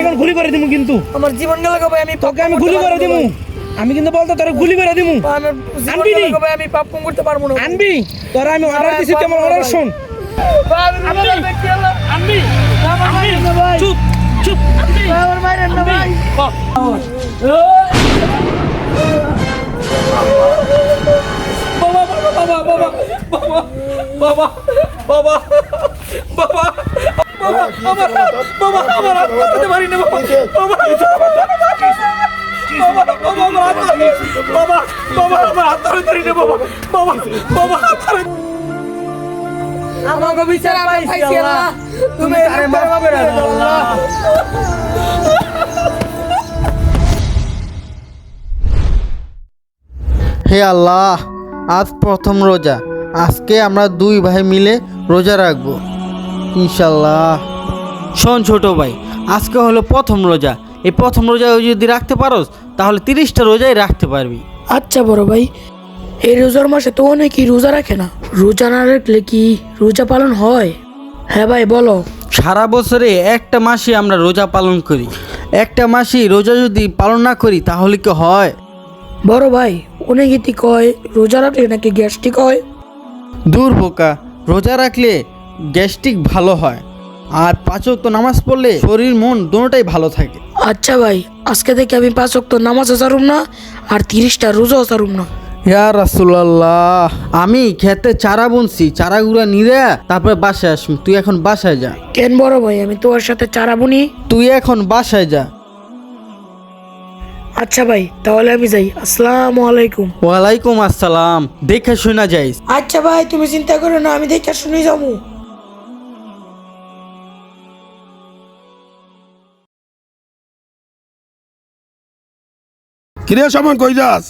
এখন গুলি করে দিমু কিন্তু। আমার জীবন গেল ভাই আমি তোকে আমি গুলি করে দিমু। আমি কিন্তু বলতো তোর গুলি করে দিমু। আমার আনবি নি? আমি পাপ কম করতে পারব না। আনবি? তোর আমি অর্ডার দিছি তুই অর্ডার শুন। আনবি। আনবি? আমার চুপ চুপ। আমার মায়ের না ভাই। ধরতে পারি না বাবা বাবা বাবা বাবা আমার হাত ধরে বাবা বাবা আমার হাত ধরে ধরি না বাবা বাবা বাবা হাত ধরে আমাকে বিচার পাইছি আল্লাহ তুমি তারে মাফ করে দাও আল্লাহ হে আল্লাহ আজ প্রথম রোজা আজকে আমরা দুই ভাই মিলে রোজা রাখব ইনশাল্লাহ শোন ছোট ভাই আজকে হলো প্রথম রোজা। এই প্রথম রোজা যদি রাখতে পারোস তাহলে তিরিশটা রোজাই রাখতে পারবি। আচ্ছা বড় ভাই এই রোজার মাসে তো অনেকেই রোজা রাখে না। রোজা না রাখলে কি রোজা পালন হয়? হ্যাঁ ভাই বলো। সারা বছরে একটা মাসে আমরা রোজা পালন করি। একটা মাসে রোজা যদি পালন না করি তাহলে কি হয়? বড় ভাই অনেকে কি কয় রোজা রাখলে নাকি গ্যাস্ট্রিক হয়? দূর বোকা রোজা রাখলে গ্যাস্ট্রিক ভালো হয়। আর পাঁচক তো নামাজ পড়লে শরীর মন দুটোটাই ভালো থাকে। আচ্ছা ভাই আজকে থেকে আমি পাঁচ ওয়াক্ত নামাজও সারুম না আর তিরিশটা রোজাও সারুম না। ইয়া রাসুলাল্লাহ। আমি খেতে চারা বুনছি চারাগুলো নিরে তারপরে বাসায় আসবি তুই এখন বাসায় যা। কেন বড় ভাই আমি তোমার সাথে চারা বুনি? তুই এখন বাসায় যা। আচ্ছা ভাই তাহলে আমি যাই। আসসালামু আলাইকুম। ওয়ালাইকুম আসসালাম। দেখে শোনা যাইস আচ্ছা ভাই তুমি চিন্তা করো না আমি দেখে শুনে যাব। কিরে সমান কই যাস?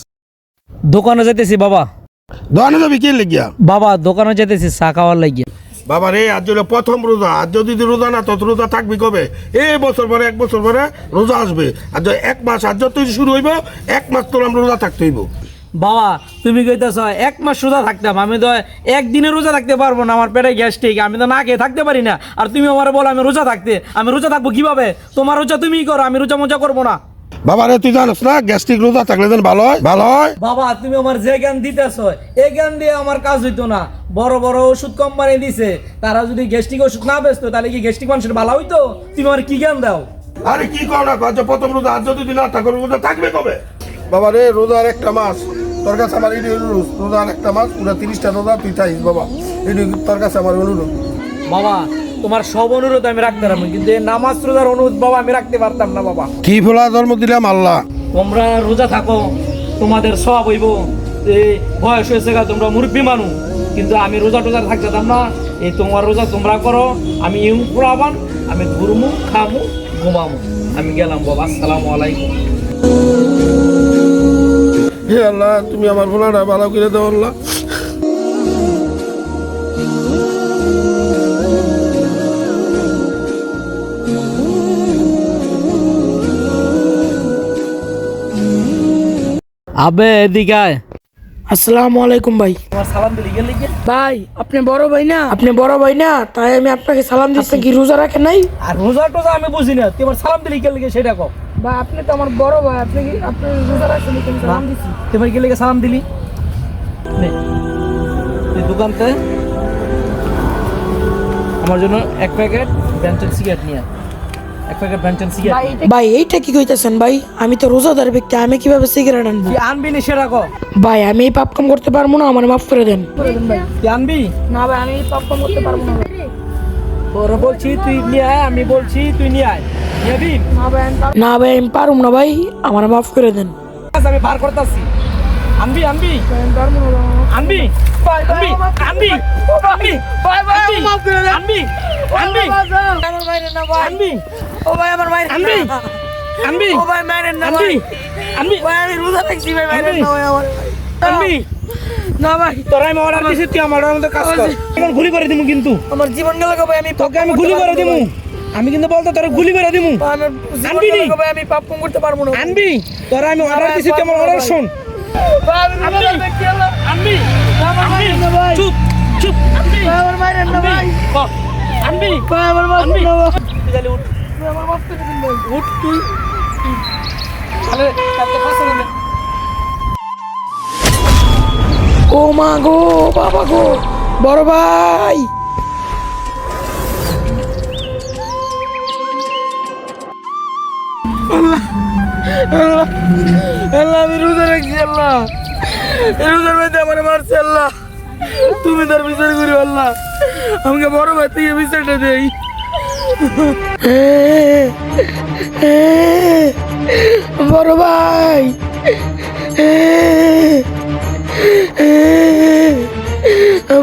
দোকানে যেতেছি বাবা। দোকানে যাবি কি লেগিয়া? বাবা দোকানে যেতেছি চা খাওয়ার লাগিয়া। বাবা রে আজ হলো প্রথম রোজা। আজ যদি রোজা না তত রোজা থাকবি কবে? এই বছর পরে এক বছর পরে রোজা আসবে। আর এক মাস আজ তুই শুরু হইব এক মাস তোর আমরা রোজা থাকতে হইব। বাবা তুমি কইতেছ এক মাস রোজা থাকতাম। আমি তো একদিনে রোজা থাকতে পারব না আমার পেটে গ্যাস্ট্রিক। আমি তো না খেয়ে থাকতে পারি না। আর তুমি আমার বলো আমি রোজা থাকতে। আমি রোজা থাকব কীভাবে? তোমার রোজা তুমিই করো আমি রোজা মজা করব না। বাবা রে তুই জানিস না গ্যাস্ট্রিক রোজা থাকলে যেন ভালো হয়? ভালো হয়? বাবা তুমি আমার যে জ্ঞান দিতেছ এই জ্ঞান দিয়ে আমার কাজ হইতো না। বড় বড় ওষুধ কোম্পানি দিছে। তারা যদি গ্যাস্ট্রিক ওষুধ না বেচতো তাহলে কি গ্যাস্ট্রিক মানুষের ভালো হইতো? তুমি আমার কি জ্ঞান দাও? আরে কি কর না আজ প্রথম রোজা আজ যদি তুই না থাকো রোজা থাকবে কবে? বাবা রে রোজার একটা মাস। তোর কাছে আমার এই রোজার একটা মাস পুরো তিরিশটা রোজা তুই থাইস বাবা। এই তোর কাছে আমার অনুরোধ। বাবা তোমার সব অনুরোধ আমি রাখতে পারব কিন্তু নামাজ রোজার অনুরোধ বাবা আমি রাখতে পারতাম না বাবা। কি ফোলা ধর্ম দিলাম আল্লাহ। তোমরা রোজা থাকো তোমাদের সব হইব এই বয়স হয়েছে গা তোমরা মুরব্বী মানুষ কিন্তু আমি রোজা টোজা থাকতাম না। এই তোমার রোজা তোমরা করো আমি ইউ পুরাবান আমি ঘুরমু খামু ঘুমামু। আমি গেলাম বাবা আসসালামু আলাইকুম। হে আল্লাহ তুমি আমার ফোলাটা ভালো করে দাও আল্লাহ। আবে এদিকে আয়। আসসালামু আলাইকুম ভাই। তোমার সালাম দিলি গেলি গিয়ে ভাই আপনি বড় ভাই না? আপনি বড় ভাই না? তাই আমি আপনাকে সালাম দিচ্ছি। কি রোজা রাখেন নাই? আর রোজা টোজা আমি বুঝি না। তোমার সালাম দিলি গেলি গিয়ে সেটা কও। ভাই আপনি তো আমার বড় ভাই। আপনি কি আপনি রোজা রাখছেন কি সালাম দিচ্ছি। তোমার গেলে সালাম দিলি? নে। এই দোকানতে আমার জন্য এক প্যাকেট ব্যান্টেন সিগারেট নিয়ে ভাই এইটা কি কইতেছেন ভাই? আমি তো রোজাদার ব্যক্তি আমি কীভাবে সিগারেট আনব? তুই আনবি নি সেটা কও ভাই আমি এই পাপ কাম করতে পারব না আমার মাফ করে দেন। আনবি? না ভাই আমি এই পাপ কাম করতে পারব না বলছি তুই নিয়ে আয় আমি বলছি তুই নিয়ে আয়। না ভাই আমি পারুম না ভাই আমার মাফ করে দেন। আমি বার করতেছি। আনবি আনবি? আনবি? আনবি? আনবি? আনবি? আনবি? আনবি আনবি ও ভাই আমার মায়ের আনবি আনবি ও ভাই না আনবি আনবি ভাই আমি রোজা রাখছি ভাই মায়ের আনবি। না ভাই আমার আনবি না ভাই তোরা আমি অর্ডার দিছি তুই আমার অর্ডার মতো কাজ কর এখন গুলি করে দিমু কিন্তু আমার জীবন গেল ভাই আমি তোকে আমি গুলি করে দিমু আমি কিন্তু বলতো তোরা গুলি করে দিমু আনবি নি? গেল আমি পাপ করতে পারব না আনবি তোরা আমি অর্ডার দিছি তুই আমার অর্ডার শোন আনবি আমার আমার ও মা গো বাবা গো বড় ভাই। আল্লাহ আল্লাহ আমি রোজা রাখছি আল্লাহ। রোজার মধ্যে আমার মারছে আল্লাহ। তুমি তার বিচার করি আল্লাহ। আমাকে বড় ভাই থেকে বিচারটা দেই। বড় ভাই।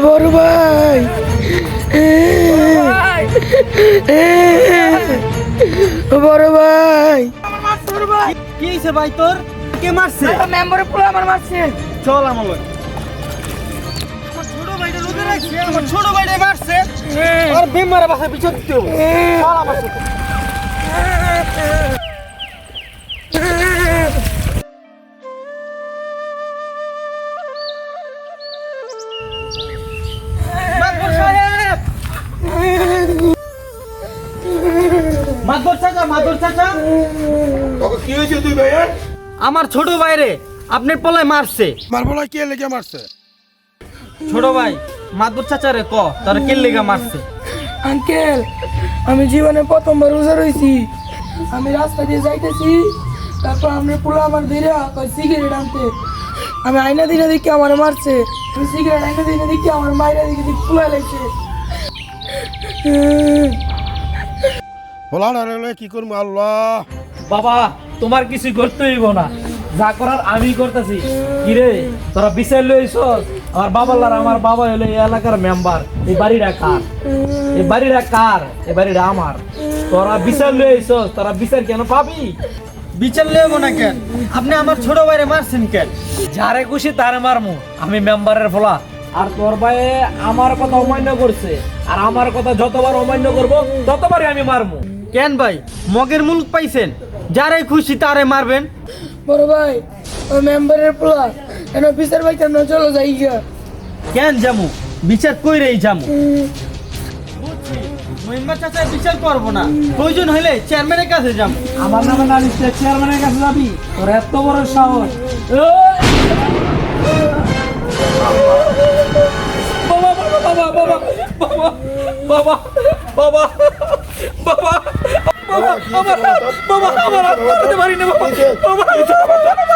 বড় ভাই। বড় ভাই। কি হয়েছে ভাই তোর? কে মারছে? মেম্বারে পুরো আমার মারছে। চল। আমার আমার ছোট ভাইটা মারছে। আর বেমারে বাসা পিছন দিতে হবে। আমার সাথে মাতবর সাহেব! মাতবর চাচা মাতবর চাচা! তোকে কি হয়েছে তুই ভাইয়া? আমার ছোট ভাইরে আপনার পলায় মারছে। মারবলা কে লেগে মারছে? ছোট ভাই মাদুর চাচারে ক তোর কে লেগা মারছে? আঙ্কেল আমি জীবনে প্রথমবার রোজা রয়েছি আমি রাস্তা দিয়ে যাইতেছি তারপর আমরা পুরো আমার ধীরে সিগারেট আনতে। আমি আয়না দিনে দেখি আমার মারছে আমি সিগারেট আয়না দিনে দেখি আমার মায়েরা দিকে দেখি পুরা লাগছে। বলা না রে কি করব আল্লাহ? বাবা তোমার কিছু করতে হইব না। যা করার আমি করতেছি। কিরে তোরা বিচার লইছ আমার বাবার আমার বাবা হলো এই এলাকার মেম্বার এই বাড়িটা কার? এই বাড়িটা কার? এই বাড়িটা আমার। তোরা বিচার লইছ তোরা বিচার কেন পাবি? বিচার লেব না কেন? আপনি আমার ছোট ভাইরে মারছেন কেন? যারে খুশি তারে মারমু আমি মেম্বারের ফলা। আর তোর ভাই আমার কথা অমান্য করছে আর আমার কথা যতবার অমান্য করব ততবারই আমি মারমু। কেন ভাই? মগের মুলক পাইছেন। যারে খুশি তারে মারবেন। বড় ভাই ওই মেম্বারের পোলা কেন বিচার ভাই কেন চলো যাই গিয়া কেন জামু বিচার কইরেই জামু মহিমা চাচা বিচার করব না প্রয়োজন হইলে চেয়ারম্যানের কাছে যাব আমার নামে নালিশ চেয়ারম্যানের কাছে যাবি তোর এত বড় সাহস বাবা বাবা বাবা বাবা বাবা বাবা বাবা বাবা আমার বাবা আমার হাত ধরতে পারি না বাবা বাবা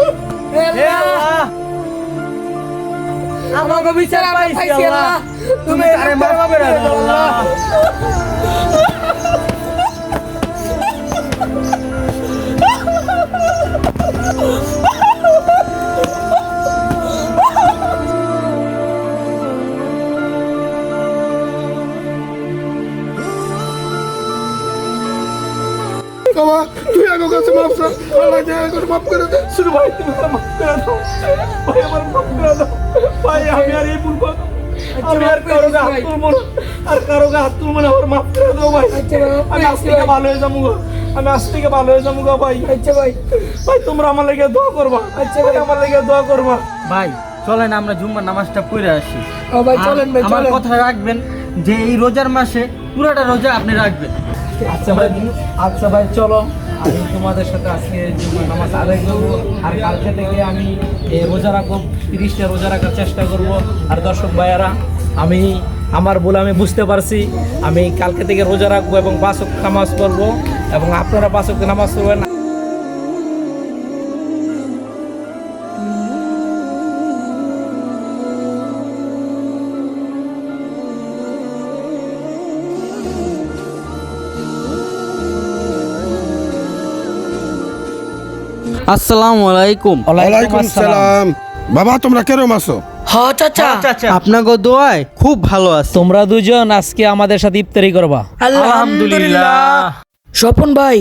আমাকে বিচার পাইছি আল্লাহ। তুমি আরে মাফ করে দাও, আল্লাহ। আল্লাহ যে করে মাফ করে দে। শুরু ভাই তুমি আমার মাফ করে দাও। ভাই আমার মাফ করে দাও। ভাই আমি আর এই ভুল করব আমি আর কারও গা হাত তুলবো না। আর কারও গা হাত তুলবো না আমার মাফ করে দাও ভাই। আচ্ছা আমি আজ থেকে ভালো হয়ে যাব গো। আমি আজ থেকে ভালো হয়ে যাব গো ভাই। আচ্ছা ভাই। ভাই তোমরা আমার লেগে দোয়া করবা। আচ্ছা ভাই। আমার লেগে দোয়া করবা। ভাই চলেন আমরা জুম্মার নামাজটা পড়ে আসি। ও ভাই চলেন ভাই আমার কথা রাখবেন যে এই রোজার মাসে পুরাটা রোজা আপনি রাখবেন। আচ্ছা ভাই আচ্ছা ভাই চলো। আমি তোমাদের সাথে আজকে নামাজ আদায় করব, আর কালকে থেকে আমি রোজা রাখব, তিরিশটা রোজা রাখার চেষ্টা করব। আর দর্শক ভাইয়ারা, আমি, আমার বলে আমি বুঝতে পারছি। আমি কালকে থেকে রোজা রাখব এবং বাসক নামাজ পড়ব এবং আপনারা বাসক নামাজ পড়বেন। আসসালামু আলাইকুম। ওয়ালাইকুম সালাম বাবা তোমরা কেরম আছো? হ চাচা। আপনাকে দোয়ায় খুব ভালো আছে। তোমরা দুজন আজকে আমাদের সাথে ইফতারি করবা। আলহামদুলিল্লাহ। স্বপন ভাই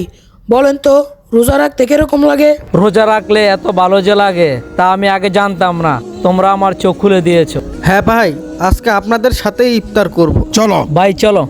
বলেন তো রোজা রাখতে কীরকম লাগে? রোজা রাখলে এত ভালো যে লাগে তা আমি আগে জানতাম না। তোমরা আমার চোখ খুলে দিয়েছ। হ্যাঁ ভাই আজকে আপনাদের সাথেই ইফতার করব। চলো। ভাই চলো।